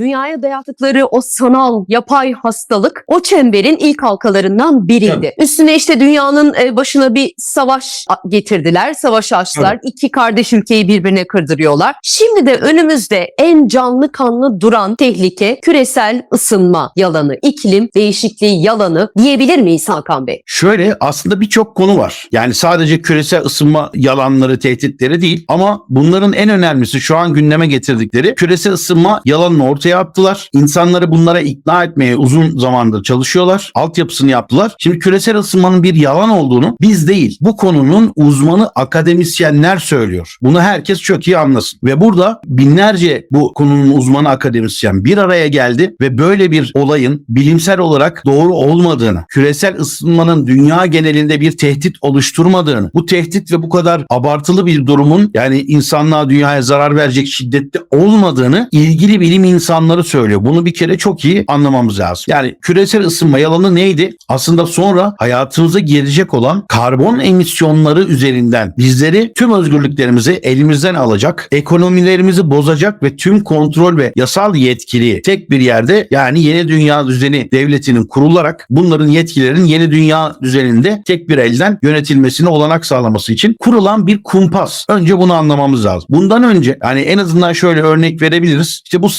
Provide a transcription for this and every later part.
dünyaya dayattıkları o sanal yapay hastalık o çemberin ilk halkalarından biriydi. Tabii. Üstüne işte dünyanın e, başına bir savaş getirdiler, savaş açtılar. İki kardeş ülkeyi birbirine kırdırıyorlar. Şimdi de önümüzde en canlı kanlı duran tehlike küresel ısınma yalanı, iklim değişikliği yalanı diyebilir miyiz Hakan Bey? Şöyle aslında birçok konu var. Yani sadece küresel ısınma yalanları, tehditleri değil ama bunların en önemlisi şu an gündeme getirdikleri küresel ısınma yalanını ortaya attılar. İnsanları bunlara ikna etmeye uzun zamandır çalışıyorlar. Altyapısını yaptılar. Şimdi küresel ısınmanın bir yalan olduğunu biz değil bu konunun uzmanı akademisyenler söylüyor. Bunu herkes çok iyi anlasın. Ve burada binlerce bu konunun uzmanı akademisyen bir araya geldi ve böyle bir olayın bilimsel olarak doğru olmadığını, küresel ısınmanın dünya genelinde bir tehdit oluşturmadığını, bu tehdit ve bu kadar abartılı bir durumun yani insanlığa dünyaya zarar verecek şiddette olmadığını ilgili bilim insanları söylüyor. Bunu bir kere çok iyi anlamamız lazım. Yani küresel ısınma yalanı neydi? Aslında sonra hayatımıza girecek olan karbon emisyonları üzerinden bizleri tüm özgürlüklerimizi elimizden alacak, ekonomilerimizi bozacak ve tüm kontrol ve yasal yetkili tek bir yerde yani yeni dünya düzeni devletinin kurularak bunların yetkilerin yeni dünya düzeninde tek bir elden yönetilmesine olanak sağlaması için kurulan bir kumpas. Önce bunu anlamamız lazım. Bundan önce yani en azından şöyle örnek verebiliriz. İşte bu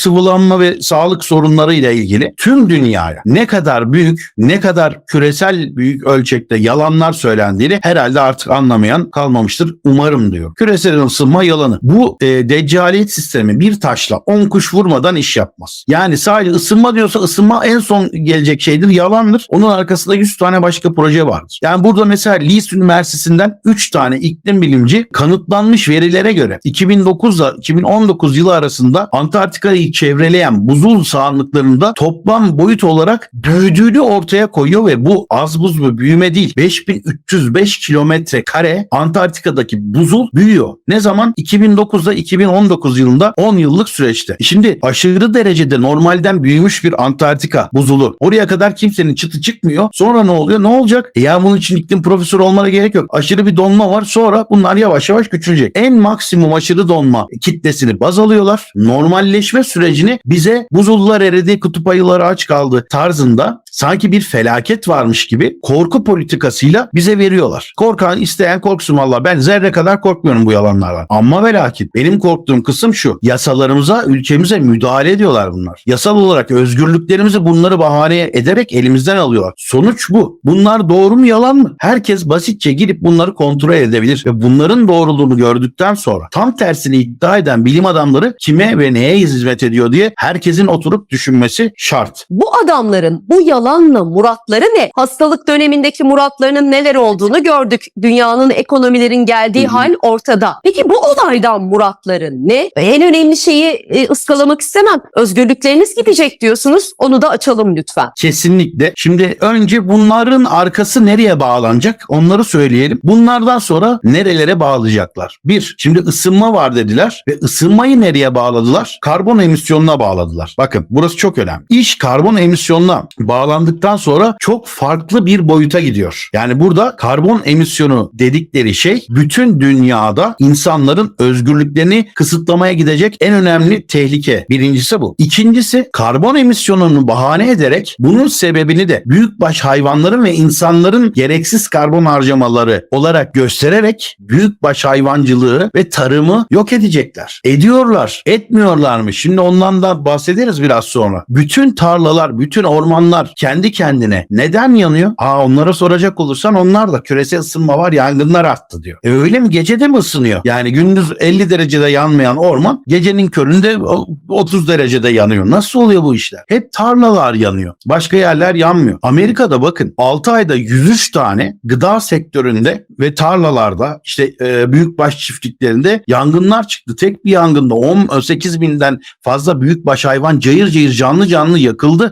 sıvılanma ve sağlık sorunları ile ilgili tüm dünyaya ne kadar büyük, ne kadar küresel büyük ölçekte yalanlar söylendiğini herhalde artık anlamayan kalmamıştır. Umarım diyor. Küresel ısınma yalanı. Bu e, deccaliyet sistemi bir taşla 10 kuş vurmadan iş yapmaz. Yani sadece ısınma diyorsa ısınma en son gelecek şeydir. Yalandır. Onun arkasında 100 tane başka proje vardır. Yani burada mesela Leeds Üniversitesi'nden 3 tane iklim bilimci kanıtlanmış verilere göre 2009 ile 2019 yılı arasında Antarktika'yı çevreleyen buzul sahanlıklarında toplam boyut olarak büyüdüğünü ortaya koyuyor ve bu az buz bir büyüme değil. 5305 kilometre kare Antarktika'daki buzul büyüyor. Ne zaman? 2009'da 2019 yılında 10 yıllık süreçte. Şimdi aşırı derecede normalden büyümüş bir Antarktika buzulu. Oraya kadar kimsenin çıtı çıkmıyor. Sonra ne oluyor? Ne olacak? E ya bunun için iklim profesörü olmana gerek yok. Aşırı bir donma var. Sonra bunlar yavaş yavaş küçülecek. En maksimum aşırı donma kitlesini baz alıyorlar. Normalleşme sürecini bize buzullar eridi, kutup ayıları aç kaldı tarzında sanki bir felaket varmış gibi korku politikasıyla bize veriyorlar. Korkan isteyen korksun valla ben zerre kadar korkmuyorum bu yalanlardan. Ama ve lakin benim korktuğum kısım şu. Yasalarımıza, ülkemize müdahale ediyorlar bunlar. Yasal olarak özgürlüklerimizi bunları bahane ederek elimizden alıyorlar. Sonuç bu. Bunlar doğru mu yalan mı? Herkes basitçe girip bunları kontrol edebilir ve bunların doğruluğunu gördükten sonra tam tersini iddia eden bilim adamları kime ve neye hizmet ediyor diye herkesin oturup düşünmesi şart. Bu adamların bu yalanla muratları ne? Hastalık dönemindeki muratlarının neler olduğunu gördük. Dünyanın ekonomilerin geldiği Hı hı. hal ortada. Peki bu olaydan muratları ne? En önemli şeyi e, ıskalamak istemem. Özgürlükleriniz gidecek diyorsunuz. Onu da açalım lütfen. Kesinlikle. Şimdi önce bunların arkası nereye bağlanacak onları söyleyelim. Bunlardan sonra nerelere bağlayacaklar? Bir, şimdi ısınma var dediler ve ısınmayı nereye bağladılar? Karbon emisyonuna bağladılar. Bakın burası çok önemli. İş karbon emisyonuna bağlandıktan sonra çok farklı bir boyuta gidiyor. Yani burada karbon emisyonu dedikleri şey bütün dünyada insanların özgürlüklerini kısıtlamaya gidecek en önemli tehlike. Birincisi bu. İkincisi karbon emisyonunu bahane ederek bunun sebebini de büyükbaş hayvanların ve insanların gereksiz karbon harcamaları olarak göstererek büyükbaş hayvancılığı ve tarımı yok edecekler. Ediyorlar. Etmiyorlar mı? Şimdi ondan da bahsederiz biraz sonra. Bütün tarlalar, bütün ormanlar kendi kendine neden yanıyor? Aa onlara soracak olursan onlar da küresel ısınma var yangınlar arttı diyor. E öyle mi? Gecede mi ısınıyor? Yani gündüz 50 derecede yanmayan orman gecenin köründe o- 30 derecede yanıyor. Nasıl oluyor bu işler? Hep tarlalar yanıyor. Başka yerler yanmıyor. Amerika'da bakın 6 ayda 103 tane gıda sektöründe ve tarlalarda işte e, büyükbaş çiftliklerinde yangınlar çıktı. Tek bir yangında 18 binden fazla büyükbaş hayvan cayır cayır canlı canlı yakıldı.